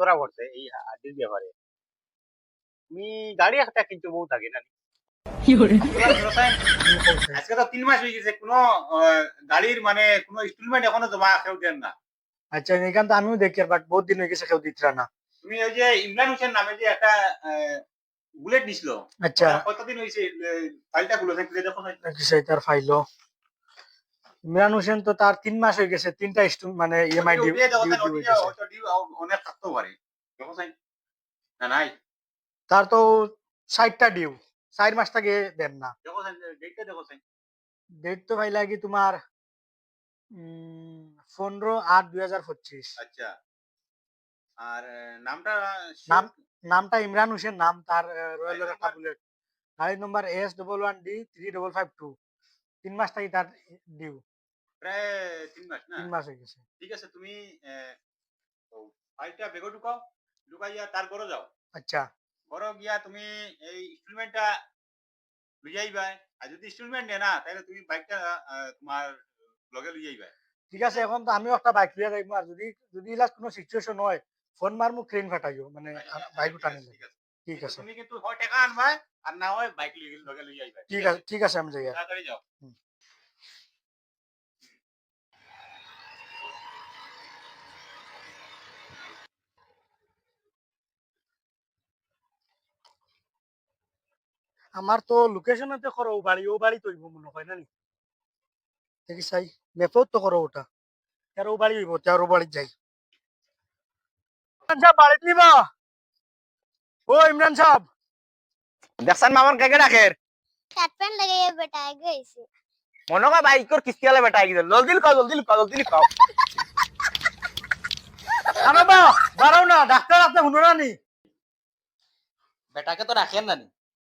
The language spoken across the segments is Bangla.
ধরা পড়ছে এই হাড্ডির ব্যাপারে। তুমি গাড়ি একটা কিন্তু বউ থাকে না। আজকে তো তিন মাস হয়ে গেছে কোনো গাড়ির মানে কোনো ইনস্টলমেন্ট এখনও জমা কেউ দেন না। আচ্ছা এখান তো আমিও দেখি বাট বহুত দিন হয়ে গেছে কেউ দিতরা না। তুমি ওই যে ইমরান হোসেন নামে যে একটা বুলেট নিছিল। আচ্ছা। কতদিন হয়েছে? ফাইলটা গুলো খুলে দেখো না। তার ফাইলো ইমরান হোসেন তো তার তিন মাস হয়ে গেছে তিনটা মানে ইএমআই ডিউ ওটিতে হয়তো ডিউ অনেক থাকতেও পারে। না নাই? তার তো ষাটটা ডিউ চার মাস থেকে দেন না। ডেট তো ভাই লাগে তোমার পনেরো আট দুই হাজার পঁচিশ। আচ্ছা। আর নামটা নাম নামটা ইমরান হোসেন নাম তার রয়্যালের একটা বুলেট গাড়ির নম্বর S double one D three double five two তিন মাস থেকে তার ডিউ প্রায় তিন মাস না? তিন মাস হয়ে গেছে। ঠিক আছে তুমি আহ, ও, ফাইলটা বেগো ঢুকাও ঢুকাইয়া তার ঘরে যাও। আচ্ছা। ঘরে গিয়া তুমি এই ইনস্টলমেন্টটা লই আইবা আর যদি ইনস্টলমেন্ট নেয় না তাহলে তুমি বাইকটা আহ, তোমার লগে লই আইবা ঠিক আছে এখন তো আমিও একটা বাইক লিয়ে যাইবো। আর যদি যদি ইলাস কোনো সিচুয়েশন হয় ফোন মারমু ক্রেন ফাটাইও মানে বাইক উঠানি ঠিক আছে ঠিক আছে। তুমি কিন্তু হয় টাকা আনবা আর না হয় বাইক লগে লই আইবা ঠিক আছে ঠিক আছে আমি যাই তাড়াতাড়ি যাও। আমার তো লোকেশনেতে করো ও বাড়ি ও বাড়ি তৈব মনে হয় না নি? দেখি চাই ম্যাপেও তো করো ওটা তেরো বাড়ি হইব তেরো বাড়ি যাই। ইমরান সাহেব বাড়িতে নিবা। ও ইমরান সাহেব দেখছেন মামার কাকে ডাকের শার্ট প্যান্ট লাগাইয়া বেটা আগে আইছে মনে হয় বাইকর কিস্তি আলে বেটা গিয়ে জলদি খাও জলদি খাও জলদি খাও আনাবা বাড়াও না ডাক্তার আপনি শুনো না নি? বেটাকে তো রাখেন না নি?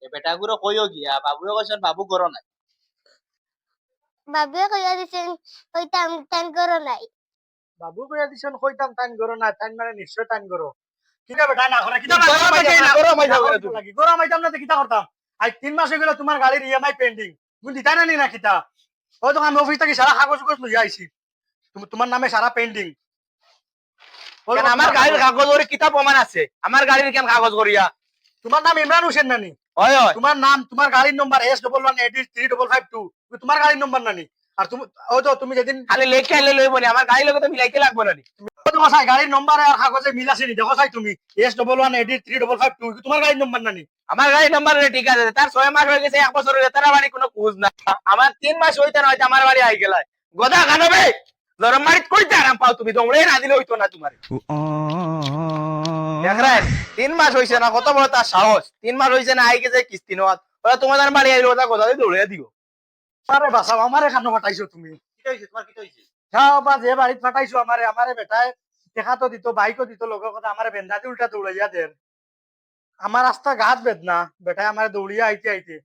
এই বেটাগুলো কইও গিয়া বাবুয়ে কইছেন বাবু করো নাই। বাবুয়ে কইয়া দিছেন করো নাই। বাবু কইয়া দিছেন কইতাম না মানে নিশ্চয় টাইম করো কিটা বেটা না করে কিটা গরম হইছে না, করতাম আজ তিন মাস হয়ে গেল তোমার গাড়ির ইএমআই পেন্ডিং তুমি দিতা না নি না কিটা ওই তো আমি অফিস থেকে সারা কাগজ কাগজ লইয়া আইছি তুমি- তোমার নামে সারা পেন্ডিং আমার গাড়ির কাগজ ওর কিতাব প্রমাণ আছে। আমার গাড়ির কেন কাগজ করিয়া তোমার নাম ইমরান হোসেন নানি। তোমার নাম তোমার গাড়ির নম্বর S double one eight three double five two তোমার গাড়ির নম্বর নানি। আর তুমি ওই তো তুমি যেদিন খালি লেখে আইলে লইব নি আমার গাড়ির লগে তো মিলাইতে লাগবে না তোমার সাই গাড়ির নম্বর আর কাগজে মিল আছে নি দেখো সাই তুমি। S double one eight three double five two তোমার গাড়ির নম্বর নানি? আমার গাড়ির নাম্বার ঠিক আছে। তার ছয় মাস হয়ে গেছে এক বছর হয়ে তার বাড়ি কোনো খোঁজ না আমার তিন মাস হইতে না হইতে আমার বাড়ি আই গেল গদা খানবে লরম মারিত কইতে আরাম পাও তুমি দমড়ে না দিলে হইতো না তোমার। দেখরেন তিন মাস হইছে না কত বড় তার সাহস? তিন মাস হইছে না আই গেছে কিস্তি নেওয়াত ওরা তোমাদের বাড়ি আইলো ওটা গদা দৌড়ে দিও আমারে বাসাও আমারে খানো ফাটাইছো তুমি। কিটা হইছে তোমার কিটা হইছে? যাও বা যে বাড়িত ফাটাইছো আমারে আমারে বেটায় দেখা তো দিত বাইকও দিত লগের কথা আমারে বেন্দাতে উল্টা দৌড়াইয়া দেন। আমার রাস্তা গাছ বেদনা বেটায় আমারে দৌড়িয়া আইতে আইতে।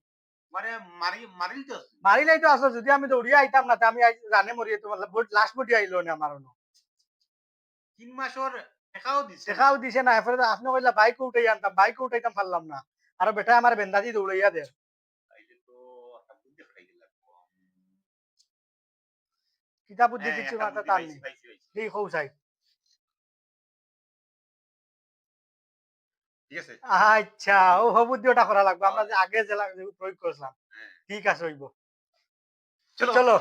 মানে মারি। নাই তো আসো যদি আমি দৌড়িয়া আইতাম না আমি জানে মরিয়ে তোমার লাস্ট বটি আইলো না আমার তিন মাসের দেখাও দিছে। না এরপরে আপনি কইলা বাইক উঠাই আনতাম বাইক উঠাইতাম পারলাম না। আর বেটা আমার বেন্দাতি দৌড়াইয়া দেন তাইলে তো একটা বুদ্ধি বুদ্ধি হ্যাঁ, কিছু মাথা তার নেই আচ্ছা ও হবুদ্ধি ওটা করা লাগবে। আমরা যে আগে যে প্রয়োগ করছিলাম। হ্যাঁ। ঠিক আছে হইব। চলো।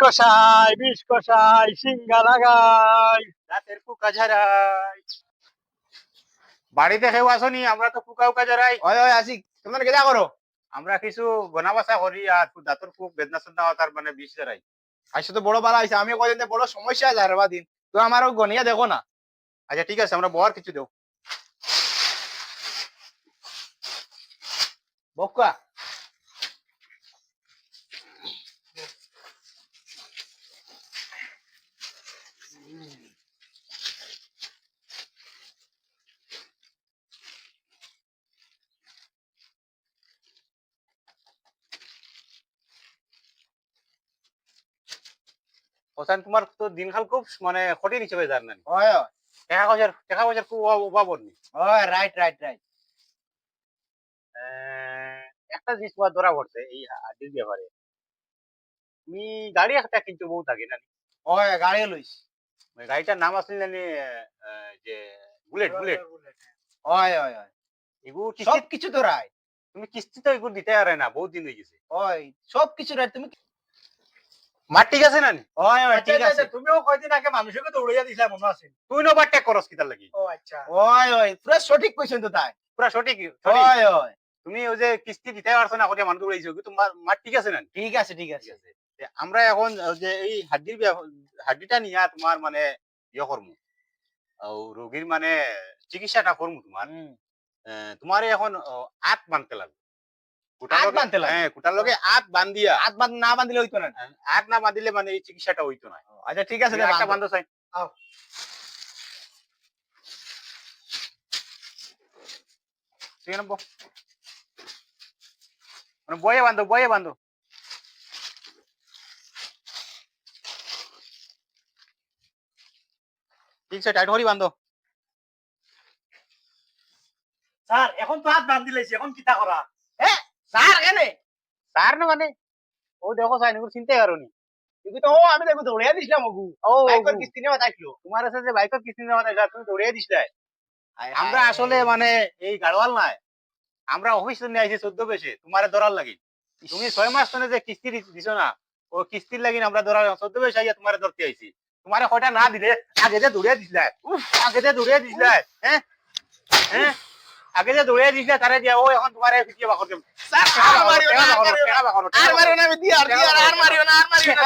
কষাই বিষ কষাই সিঙ্গা লাগাই। রাতের পোকা ঝাড়াই বাড়িতে কেউ আসনি আমরা তো পোকা উকা ঝাড়াই হয় হয় আসি। তোমরা কেদা করো? আমরা কিছু গনা বাসা করি আর দাঁতর খুব বেদনা সদনা তার মানে বিষ ঝাড়াই আইসে তো বড় বালা আইসে আমি কদিন বড় সমস্যা আছে হারবা দিন। তো আমারও গনিয়া দেখো না। আচ্ছা ঠিক আছে আমরা বর কিছু দেও। বক্কা হোসেন তোমার তো দিনকাল খুব মানে কঠিন হিসেবে জান না হয় হয়। টাকা পয়সার টাকা পয়সার খুব অভাব- নেই। রাইট রাইট রাইট একটা জিনিস তোমার ধরা পড়ছে এই হাড্ডির ব্যাপারে। তুমি গাড়ি একটা কিন্তু বউ থাকে না হয় গাড়ি লইছি। মানে গাড়িটার নাম আসলে জানি যে বুলেট বুলেট হয়। হয় হয় এগুলো সব কিছু তো রায় তুমি কিস্তি তো এগুলো দিতে পারে না বহুত দিন হয়ে গেছে। হয় সব কিছু রায় তুমি মার ঠিক আছে না হয় হয় আচ্ছা, ঠিক আছে। তুমিও কয়দিন আগে মানুষকে দৌড়াইয়া দিছিলা মনে আছে? তুই নবার টেক করস কিতার লাগি? ও আচ্ছা। হয় হয় পুরো সঠিক কইছেন তো তাই। পুরা সঠিক। হয় হয়। তুমি ওই যে কিস্তি দিতে পারছ না মানুষ উড়াইছো কিন্তু মার- মার ঠিক আছে না ঠিক আছে ঠিক আছে। আমরা এখন যে এই হাড্ডির হাড্ডিটা নিয়ে তোমার মানে ইয়ে করমু আর রোগীর মানে চিকিৎসাটা করমু তোমার তোমার এখন আত বানতে লাগবে। না বাঁধলে হইতো না। আত না বাঁধিলে মানে এই চিকিৎসাটা হইতো না। আচ্ছা ঠিক আছে বান্ধব মানে বয়ে বান্ধব বয়ে বান্ধব ঠিক আছে টাইট করি স্যার এখন তো হাত বান্ধি লাইছি এখন কিতা করা? স্যার কেনে? তার না মানে? ও দেখো সাইন তো ও আমি দেখো দৌড়িয়া দিছিলাম ওগু ও বাইকের কিস্তি নেওয়া থাকল তোমার আছে যে বাইকের কিস্তি নেওয়া যায় তুমি দৌড়িয়ে দিছিলে। আমরা আসলে মানে এই নাই। আমরা অফিস নিয়ে আইছি চোদ্দ বেশে। তোমার ধরার লাগি। তুমি ছয় মাস ধরে যে কিস্তি দিছো না ও কিস্তির লাগি আমরা ধরার চোদ্দ বেশে আইয়া তোমার ধরতে আইছি। তোমার কয়টা না দিলে আগে যে দৌড়িয়ে দিছিলে। উফ, আগে যে দৌড়িয়ে দিছিলে। হ্যাঁ? হ্যাঁ? আগে যে দৌড়িয়ে দিছিলে তারে দিয়া ও এখন তোমার ফিটিয়ে বাকর দেব। স্যার আর মারিও না আর মারিও না। আর মারিও না আমি দিয়ার দিয়ার আর মারিও না আর মারিও না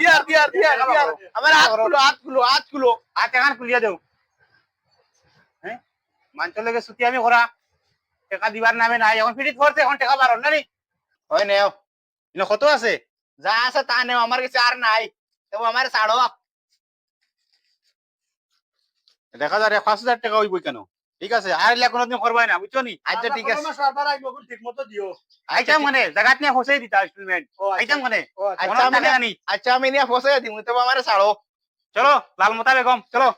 দিয়ার দিয়ার দিয়ার দিয়ার আমার হাত খুলো হাত খুলো হাত খুলো আর টেকান খুলিয়া দেও। হ্যাঁ? মাঞ্চ লেগে ছুটি আমি করা। টেকা দিবার নামে নাই। এখন ফিটিত করছে এখন টেকা বারণ না নি হয় নেও। ইনো কত আছে? যা আছে তা নেও আমার কাছে আর নাই। তবু আমার ছাড়ো দেখা যায় পাঁচ হাজার টাকা হইব কেন? ঠিক আছে আর এলা কোনোদিন করবাই না বুঝছ নি? আচ্ছা ঠিক আছে। আইব ঠিক মতো দিও। আইতাম মানে জায়গাত নিয়ে ফসাই দিতা ইনস্টলমেন্ট ও আচ্ছা। আইতাম মানে। ও আচ্ছা। আমি আচ্ছা আমি নিয়ে ফসাই দিমু তবু আমার ছাড়ো চলো লাল মতা বেগম চলো।